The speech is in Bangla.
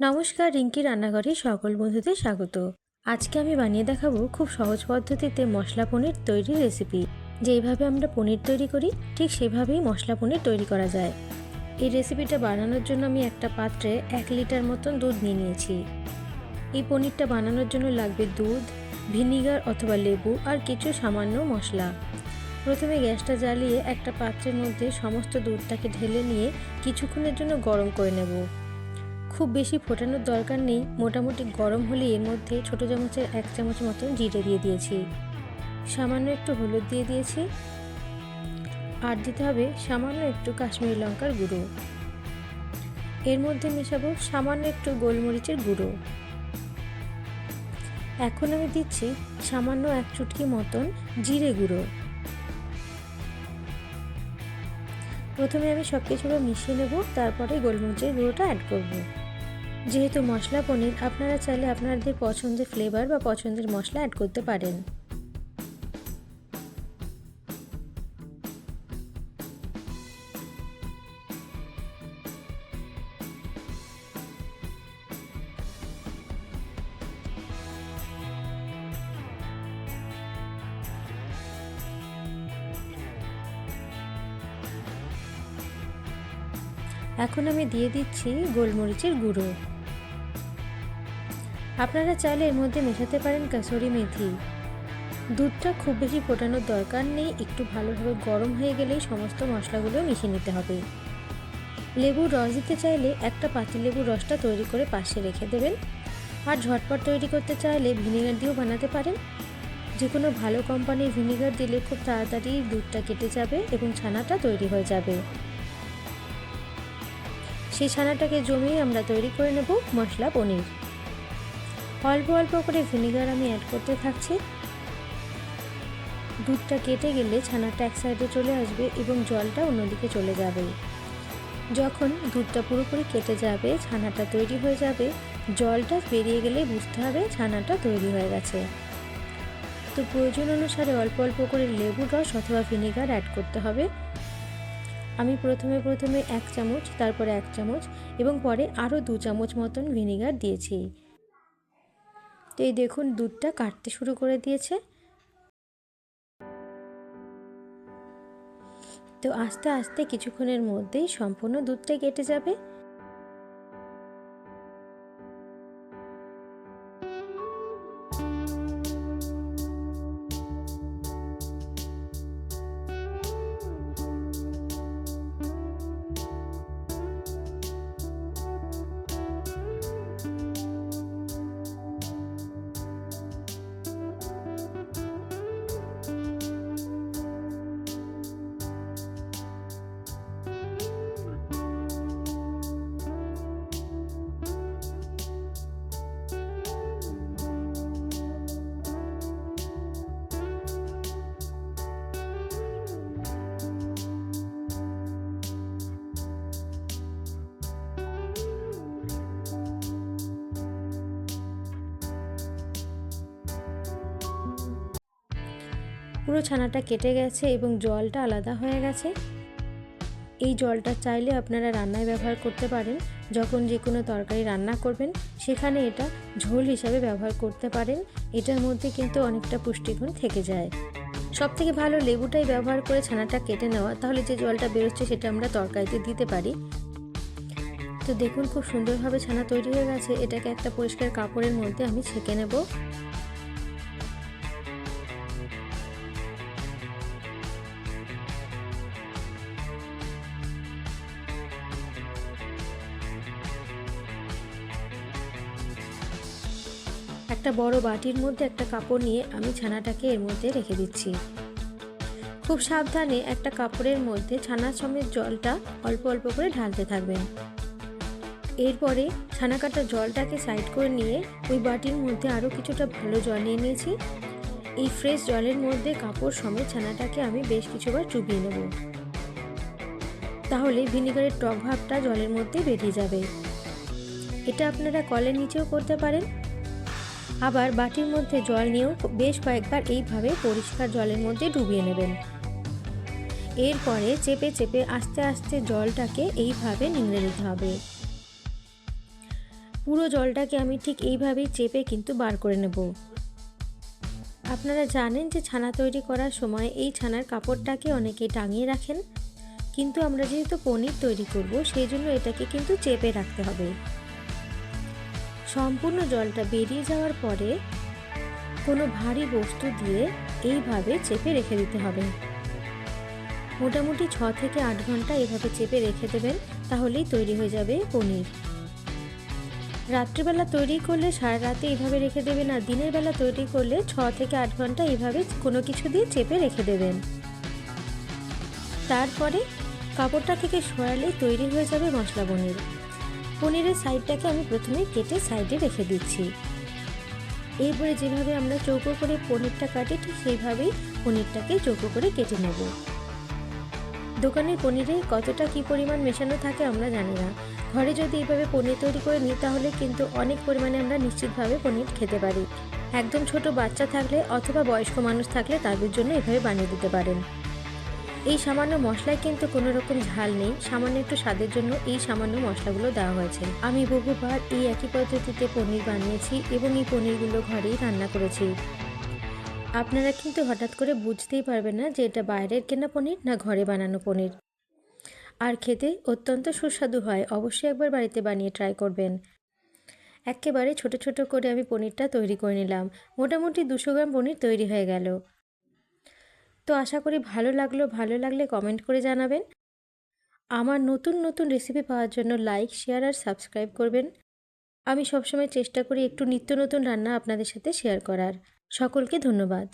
নমস্কার, রিঙ্কি রান্নাঘরে সকল বন্ধুদের স্বাগত। আজকে আমি বানিয়ে দেখাবো খুব সহজ পদ্ধতিতে মশলা পনির তৈরির রেসিপি যেইভাবে আমরা পনির তৈরি করি, ঠিক সেভাবেই মশলা পনির তৈরি করা যায়। এই রেসিপিটা বানানোর জন্য আমি একটা পাত্রে এক লিটার মতন দুধ নিয়ে নিয়েছি। এই পনিরটা বানানোর জন্য লাগবে দুধ, ভিনিগার অথবা লেবু আর কিছু সামান্য মশলা। প্রথমে গ্যাসটা জ্বালিয়ে একটা পাত্রের মধ্যে সমস্ত দুধটাকে ঢেলে নিয়ে কিছুক্ষণের জন্য গরম করে নেব। খুব বেশি ফোটানোর দরকার নেই, মোটামুটি গরম হলে এর মধ্যে ছোটো চামচের এক চামচ মতন জিরে দিয়ে দিয়েছি। সামান্য একটু হলুদ দিয়ে দিয়েছি। আর দিতে হবে সামান্য একটু কাশ্মীরি লঙ্কার গুঁড়ো। এর মধ্যে মেশাবো সামান্য একটু গোলমরিচের গুঁড়ো। এখন আমি দিচ্ছি সামান্য এক চুটকি মতন জিরে গুঁড়ো। প্রথমে আমি সব কিছুটা মিশিয়ে নেব, তারপরে গোলমরিচের গুঁড়োটা অ্যাড করব। যেহেতু মশলা পনির, আপনারা চাইলে আপনাদের পছন্দের ফ্লেভার বা পছন্দের মশলা অ্যাড করতে পারেন। এখন আমি দিয়ে দিচ্ছি গোলমরিচের গুঁড়ো। আপনারা চাইলে এর মধ্যে মেশাতে পারেন কাসুরি মেথি। দুধটা খুব বেশি ফোটানোর দরকার নেই, একটু ভালোভাবে গরম হয়ে গেলেই সমস্ত মশলাগুলো মিশিয়ে নিতে হবে। লেবুর রস দিতে চাইলে একটা পাতি লেবুর রসটা তৈরি করে পাশে রেখে দেবেন। আর ঝটপট তৈরি করতে চাইলে ভিনেগার দিয়েও বানাতে পারেন। যে কোনো ভালো কোম্পানির ভিনেগার দিলে খুব তাড়াতাড়ি দুধটা কেটে যাবে এবং ছানাটা তৈরি হয়ে যাবে। সেই ছানাটাকে জমিয়ে আমরা তৈরি করে নেব মশলা পনির। অল্প অল্প করে ভিনেগার আমি অ্যাড করতে থাকছি। দুধটা কেটে গেলে ছানাটা এক সাইডে চলে আসবে এবং জলটা অন্যদিকে চলে যাবে। যখন দুধটা পুরোপুরি কেটে যাবে, ছানাটা তৈরি হয়ে যাবে, জলটা বেরিয়ে গেলে বুঝতে হবে ছানাটা তৈরি হয়ে গেছে। তো প্রয়োজন অনুসারে অল্প অল্প করে লেবুর রস অথবা ভিনেগার অ্যাড করতে হবে। আমি প্রথমে প্রথমে এক চামচ, তারপরে এক চামচ এবং পরে আরও দু চামচ মতন ভিনেগার দিয়েছি। তো এই দেখুন, দুধটা কাটতে শুরু করে দিয়েছে। তো আস্তে আস্তে কিছুক্ষণের মধ্যেই সম্পূর্ণ দুধটা কেটে যাবে। পুরো ছানাটা কেটে গেছে এবং জলটা আলাদা হয়ে গেছে। এই জলটা চাইলে আপনারা রান্নায় ব্যবহার করতে পারেন। যখন যে কোনো তরকারি রান্না করবেন, সেখানে এটা ঝোল হিসাবে ব্যবহার করতে পারেন। এটার মধ্যে কিন্তু অনেকটা পুষ্টিগুণ থেকে যায়। সব থেকে ভালো লেবুটাই ব্যবহার করে ছানাটা কেটে নেওয়া, তাহলে যে জলটা বেরোচ্ছে সেটা আমরা তরকারিতে দিতে পারি। তো দেখুন, খুব সুন্দরভাবে ছানা তৈরি হয়ে গেছে। এটাকে একটা পরিষ্কার কাপড়ের মধ্যে আমি ছেঁকে নেব। একটা বড় বাটির মধ্যে একটা কাপড় নিয়ে আমি ছানাটাকে এর মধ্যে রেখে দিচ্ছি। খুব সাবধানে একটা কাপড়ের মধ্যে ছানা সমেত জলটা অল্প অল্প করে ঢালতে থাকবেন। এরপরে ছানা কাটা জলটাকে সাইড করে নিয়ে ওই বাটির মধ্যে আরও কিছুটা ভালো জল নিয়ে নিয়েছি। এই ফ্রেশ জলের মধ্যে কাপড় সমেত ছানাটাকে আমি বেশ কিছুবার চুবিয়ে নেব। তাহলে ভিনিগারের টক ভাবটা জলের মধ্যে বেরিয়ে যাবে। এটা আপনারা কলের নিচেও করতে পারেন। আবার বাটির মধ্যে জল নিয়েও বেশ কয়েকবার এইভাবে পরিষ্কার জলের মধ্যে ডুবিয়ে নেবেন। এরপরে চেপে চেপে আস্তে আস্তে জলটাকে এইভাবে নিংড়ে নিতে হবে। পুরো জলটাকে আমি ঠিক এইভাবেই চেপে কিন্তু বার করে নেব। আপনারা জানেন যে ছানা তৈরি করার সময় এই ছানার কাপড়টাকে অনেকে টাঙিয়ে রাখেন। কিন্তু আমরা যেহেতু পনির তৈরি করব, সেই জন্য এটাকে কিন্তু চেপে রাখতে হবে। সম্পূর্ণ জলটা বেরিয়ে যাওয়ার পরে কোনো ভারী বস্তু দিয়ে এইভাবে চেপে রেখে দিতে হবে। মোটামুটি ছ থেকে আট ঘণ্টা এভাবে চেপে রেখে দেবেন, তাহলেই তৈরি হয়ে যাবে পনির। রাত্রিবেলা তৈরি করলে সারা রাতে এইভাবে রেখে দেবেন আর দিনের বেলা তৈরি করলে ছ থেকে আট ঘণ্টা এইভাবে কোনো কিছু দিয়ে চেপে রেখে দেবেন। তারপরে কাপড়টা থেকে সরালেই তৈরি হয়ে যাবে মশলা পনির। পনিরের সাইডটাকে আমি প্রথমে কেটে সাইডে রেখে দিচ্ছি। এরপরে যেভাবে আমরা চৌকো করে পনিরটা কাটি, ঠিক সেইভাবেই পনিরটাকে চৌকো করে কেটে নেব। দোকানের পনিরে কতটা কি পরিমাণ মেশানো থাকে আমরা জানি না। ঘরে যদি এইভাবে পনির তৈরি করে নিই, তাহলে কিন্তু অনেক পরিমাণে আমরা নিশ্চিতভাবে পনির খেতে পারি। একদম ছোট বাচ্চা থাকলে অথবা বয়স্ক মানুষ থাকলে তাদের জন্য এভাবে বানিয়ে দিতে পারেন। এই সামান্য মশলায় কিন্তু কোনো রকম ঝাল নেই। সামান্য একটু স্বাদের জন্য এই সামান্য মশলাগুলো দেওয়া হয়েছে। আমি বহুবার এই একই পদ্ধতিতে পনির বানিয়েছি এবং এই পনিরগুলো ঘরেই রান্না করেছি। আপনারা কিন্তু হঠাৎ করে বুঝতেই পারবেন না যে এটা বাইরের কেনা পনির না ঘরে বানানো পনির। আর খেতে অত্যন্ত সুস্বাদু হয়। অবশ্যই একবার বাড়িতে বানিয়ে ট্রাই করবেন। একেবারে ছোট ছোট করে আমি পনিরটা তৈরি করে নিলাম। মোটামুটি দুশো গ্রাম পনির তৈরি হয়ে গেল। তো আশা করি ভালো লাগল, ভালো লাগলে কমেন্ট করে জানাবেন। আমার নতুন নতুন রেসিপি পাওয়ার জন্য লাইক শেয়ার আর সাবস্ক্রাইব করবেন। আমি সবসময় চেষ্টা করি একটু নিত্য নতুন রান্না আপনাদের সাথে শেয়ার করার। সকলকে ধন্যবাদ।